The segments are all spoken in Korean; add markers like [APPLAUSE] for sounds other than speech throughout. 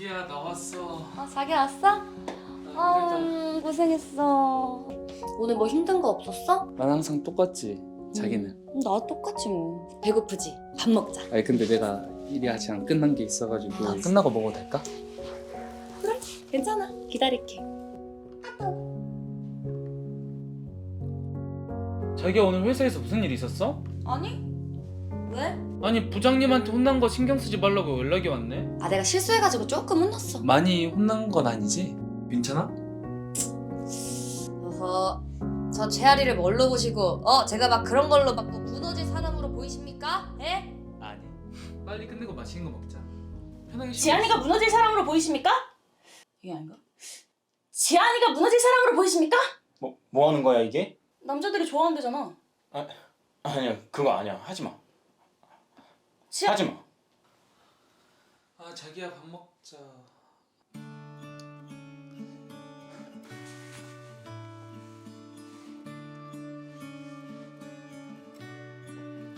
자기야 나 왔어. 아 자기 왔어? 아 음, 고생했어. 오늘 뭐 힘든 거 없었어? 난 항상 똑같지. 자기는. 음, 나 똑같지 뭐. 배고프지? 밥 먹자. 아니 근데 내가 일이 아직 안 끝난 게 있어가지고 아, 끝나고 먹어도 될까? 괜찮아. 기다릴게. 자기야 오늘 회사에서 무슨 일 있었어? 아니? 왜? 아니 부장님한테 혼난 거 신경 쓰지 말라고 연락이 왔네. 아 내가 실수해가지고 조금 혼났어. 많이 혼난 건 아니지? 괜찮아? 어허. 저 제아리를 뭘로 보시고 어 제가 막 그런 걸로 막뭐 무너질 사람으로 보이십니까? 예? 아니. 빨리 끝내고 맛있는 거 먹자. 편하게 쉬고 지안이가. 무너질 사람으로 보이십니까? 이게 아닌가? 지안이가 무너질 사람으로 보이십니까? 뭐, 뭐 하는 거야 이게? 남자들이 좋아한대잖아. 아니야 그거 아니야 하지 마 지안 하지 마 아 자기야 밥 먹자.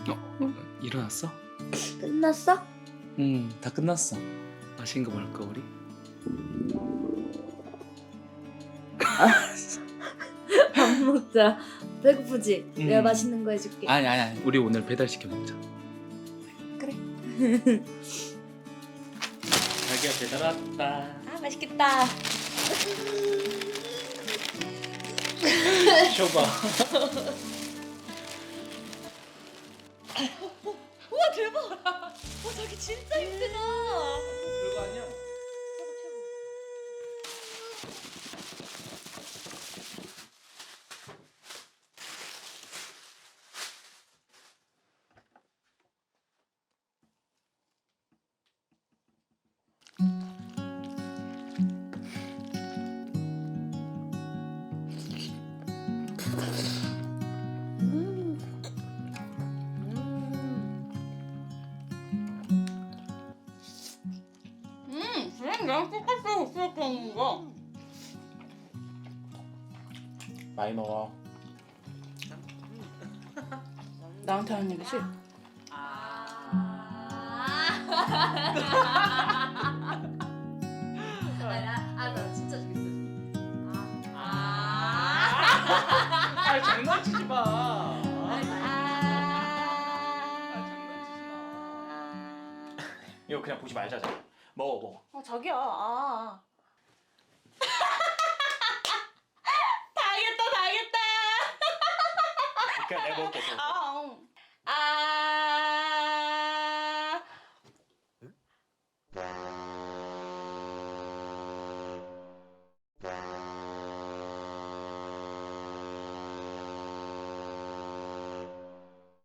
어? 일어났어? 끝났어? 응, 다 끝났어. 맛있는 거 먹을까 우리? [LAUGHS] 밥 먹자. 배고프지? 음. 내가 맛있는 거 해줄게. 아니 아니 아니. 우리 오늘 배달 시켜 먹자. 자기야 배달 왔다. 아 맛있겠다. 쇼봐. 우와 대박. 와 자기 진짜 힘들다. 그거 아니야? 음, 그냥 나랑 똑같아. 하는 거. 많이 먹어 나한테 하는 얘기지? 아나 진짜 재밌어. 아 장난치지 마. 아, 이거 그냥 보지 말자 자 먹어 먹어 아 자기야. [LAUGHS] 아. 당했다 당했다. 그냥 내가 먹을게 줘. 아. 응. 아.